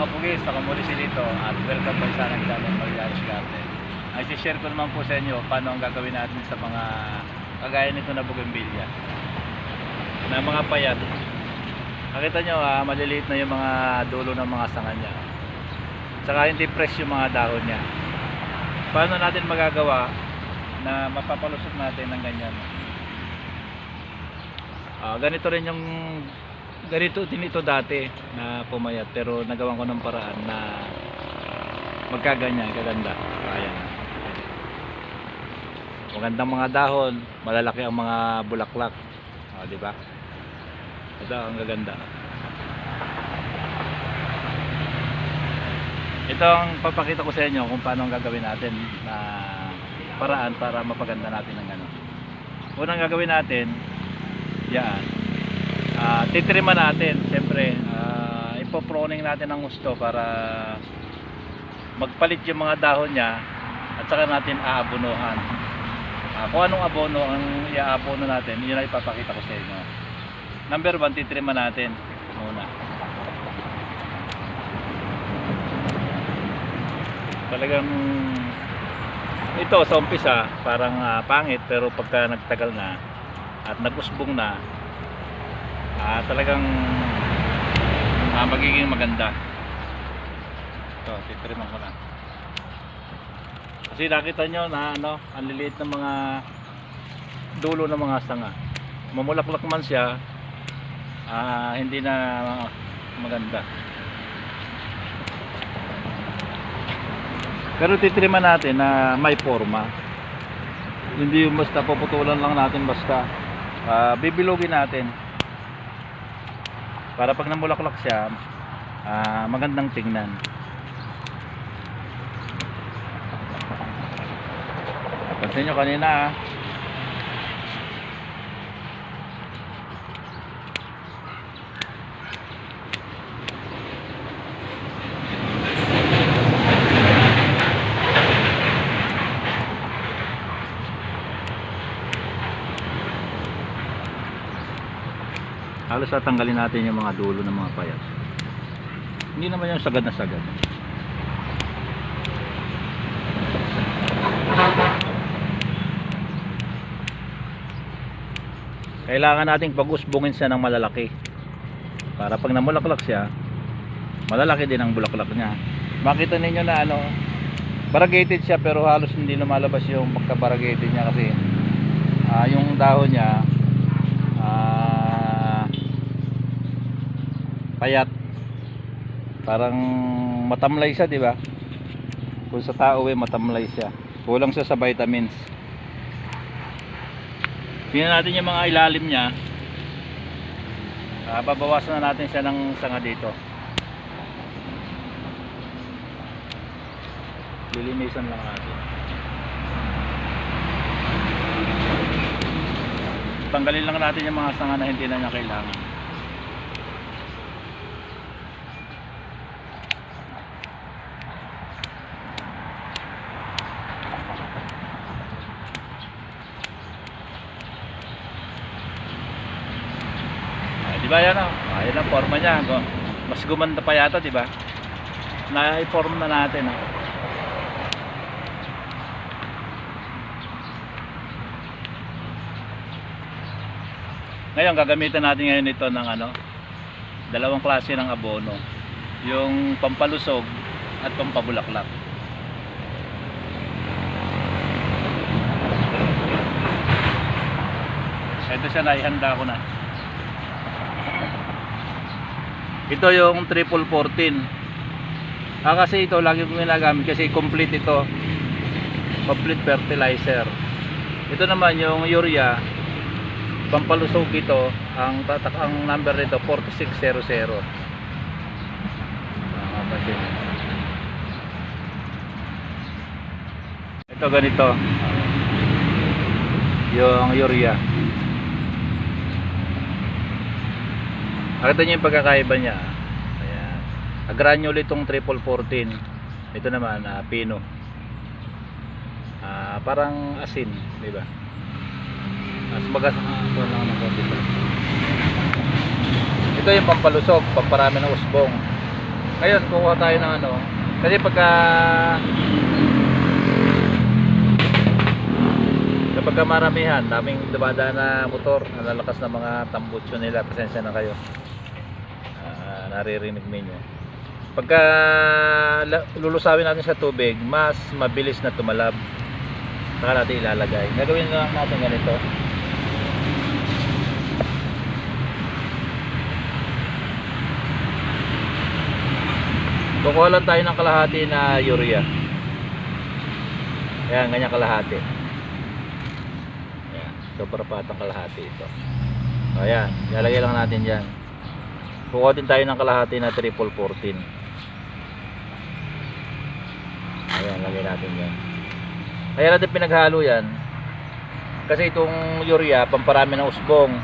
mga pugis, ako muli si Lito at welcome po sa aking channel Marianos Garden. Ay share ko naman po sa inyo paano ang gagawin natin sa mga kagaya nito na bougainvillea na mga payat. Nakita nyo, ah, maliliit na yung mga dulo ng mga sanga niya. Tsaka hindi fresh yung mga dahon niya. Paano natin magagawa na mapapalusot natin ng ganyan? Ah, ganito rin yung ganito din ito dati na pumayat pero nagawan ko ng paraan na magkaganyan, kaganda. Ayan. Magandang mga dahon, malalaki ang mga bulaklak. O, di ba? Ito ang gaganda. Ito ang papakita ko sa inyo kung paano ang gagawin natin na paraan para mapaganda natin ng ano. Unang gagawin natin, yan. Ah, titrima natin, siyempre, ah, ipoproning natin ang gusto para magpalit yung mga dahon niya at saka natin aabonohan. Ah, kung anong abono ang iaabono natin, yun ang ipapakita ko sa inyo. Number one, titrima natin muna. Talagang ito sa umpisa parang ah, pangit pero pagka nagtagal na at nagusbong na ah, talagang ah, magiging maganda. Ito titriman ko na. Kasi nakita nyo na ano ang liliit ng mga dulo ng mga sanga. Mamulaklak man siya ah, hindi na maganda. Pero titriman natin na may forma. Hindi yung basta puputulan lang natin basta Ah, bibilogin natin para pag namulaklak siya ah, magandang tingnan pansin nyo kanina ah. Halos tatanggalin natin yung mga dulo ng mga payat hindi naman yung sagad na sagad. Kailangan nating pag-usbungin siya ng malalaki. Para pag namulaklak siya malalaki din ang bulaklak niya. Makita ninyo na ano variegated siya pero halos hindi lumalabas yung pagka variegated niya kasi ah, yung dahon niya payat parang matamlay siya di ba? Kung sa tao eh matamlay siya. Kulang siya sa vitamins. Tingnan natin yung mga ilalim niya. Ah, babawasan na natin siya ng sanga dito. Lilinisan lang natin. Tanggalin lang natin yung mga sanga na hindi na niya kailangan ba yan o? Ah, yan ang forma niya. Mas gumanda pa yata, di ba? Na-form na natin. Oh. Ngayon, gagamitan natin ngayon ito ng ano, dalawang klase ng abono. Yung pampalusog at pampabulaklak. Ito siya, naihanda ko na. Ito yung triple 14. Ah, kasi ito lagi kong ginagamit kasi complete ito. Complete fertilizer. Ito naman yung urea. Pampalusog ito. Ang tatak ang number nito 4600. Ah, kasi. Ito ganito. Yung urea. Nakita niyo yung pagkakaiba niya. Ayan. Ah, Granule itong triple 14. Ito naman, ah, pino. Ah, parang asin, di ba? Mas magas ah, ito lang ng. Ito yung pampalusog, pamparami ng usbong. Ngayon, kukuha tayo ng ano. Kasi pagka kapag ka maramihan, daming dumadaan na motor, ang lalakas ng mga tambutso nila, pasensya na kayo. Naririnig ninyo. Pagka lulusawin natin sa tubig, mas mabilis na tumalab. Saka natin ilalagay. Gagawin lang natin ganito. Kukuha lang tayo ng kalahati na urea. Ayan, ganyan kalahati. Ayan, sobra pa itong kalahati ito. Ayan, ilalagay lang natin dyan. Din tayo ng kalahati na triple 14. Ayan, lagay natin dyan. Kaya natin pinaghalo yan. Kasi itong urea, pamparami ng usbong,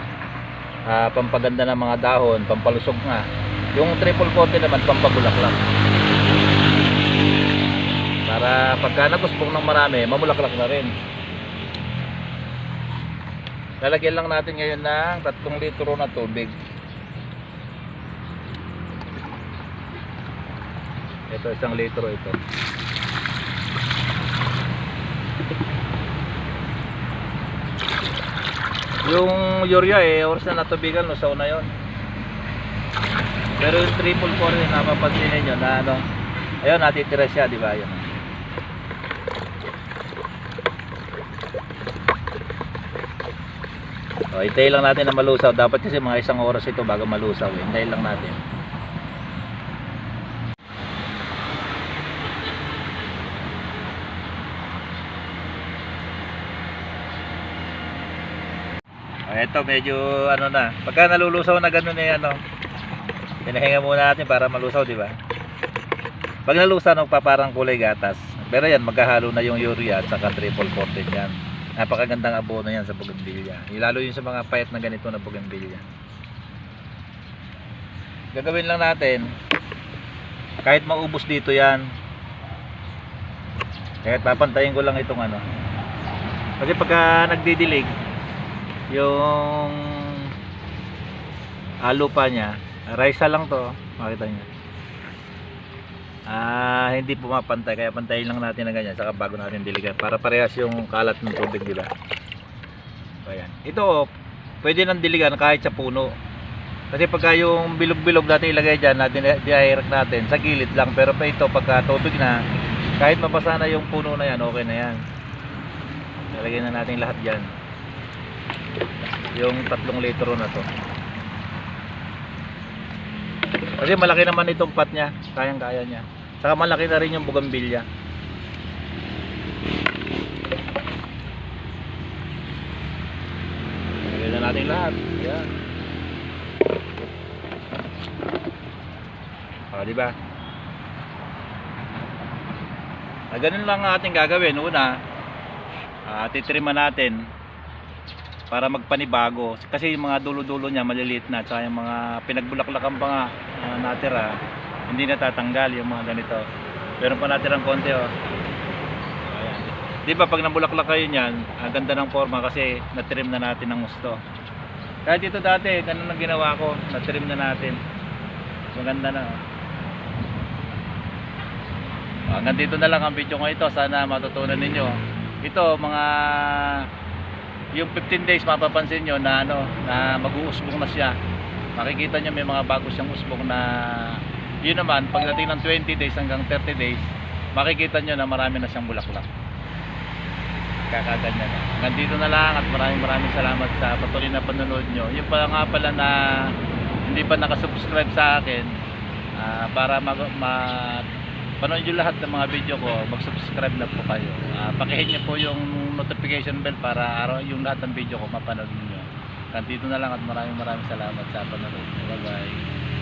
ah, pampaganda ng mga dahon, pampalusog nga. Yung triple 14 naman, pampabulaklak. Para pagka nagusbong ng marami, mamulaklak na rin. Lalagyan lang natin ngayon ng 3 litro na tubig. Ito, isang litro ito. Yung urea eh, oras na natubigan, no, sa una yun. Pero yung triple core yun, napapansin ninyo na ano, ayun, natitira siya, di ba? Yun. O, hintayin lang natin na malusaw. Dapat kasi mga isang oras ito bago malusaw. Eh. Hintayin lang natin. O, eto, medyo ano na. Pagka nalulusaw na ganun eh, ano, pinahinga muna natin para malusaw, di ba? Pag nalusaw, nagpaparang kulay gatas. Pero yan, maghahalo na yung urea at saka triple coated yan. Napakagandang abono yan sa bougainvillea. Lalo yun sa mga payat na ganito na bougainvillea. Gagawin lang natin, kahit maubos dito yan, kahit papantayin ko lang itong ano. Kasi pagka nagdidilig, yung ah, lupa niya, raisa lang to, makita niyo. Ah, hindi pumapantay kaya pantayin lang natin na ganyan saka bago natin diligan para parehas yung kalat ng tubig, di ba? So, ayan. Ito, pwede nang diligan kahit sa puno. Kasi pagka yung bilog-bilog natin ilagay diyan, natin direct natin sa gilid lang pero pa ito pagka tubig na kahit mabasa na yung puno na yan, okay na yan. Ilagay na natin lahat diyan. Yung tatlong litro na to. Kasi malaki naman itong pot niya, kayang-kaya niya. Saka malaki na rin yung bugambilya. Lagyan na natin lahat. Yan. O, di ba? Ah, ganun lang ang ating gagawin. Una, ah, titrima natin para magpanibago. Kasi yung mga dulo-dulo niya maliliit na. Tsaka yung mga pinagbulaklakan pa nga ah, natira, hindi natatanggal yung mga ganito. Meron pa natirang konti oh. Ayan. Di ba pag nabulaklak kayo niyan, ang ganda ng forma kasi natrim na natin ng gusto. Kahit ito dati, ganun ang ginawa ko, natrim na natin. Maganda na. oh. Hanggang dito na lang ang video ko ito. Sana matutunan ninyo. Ito, mga yung 15 days mapapansin nyo na ano na mag-uusbong na siya. Makikita nyo may mga bago siyang usbong na yun naman pagdating ng 20 days hanggang 30 days makikita nyo na marami na siyang bulaklak. Kakaganyan na hanggang na lang at maraming maraming salamat sa patuloy na panonood nyo. Yung pala nga pala na hindi pa nakasubscribe sa akin ah, para mag, ma, panood nyo lahat ng mga video ko mag-subscribe na po kayo uh, pakihit nyo po yung notification bell para araw yung lahat ng video ko mapanood niyo. Hanggang dito na lang at maraming maraming salamat sa panonood. Bye bye.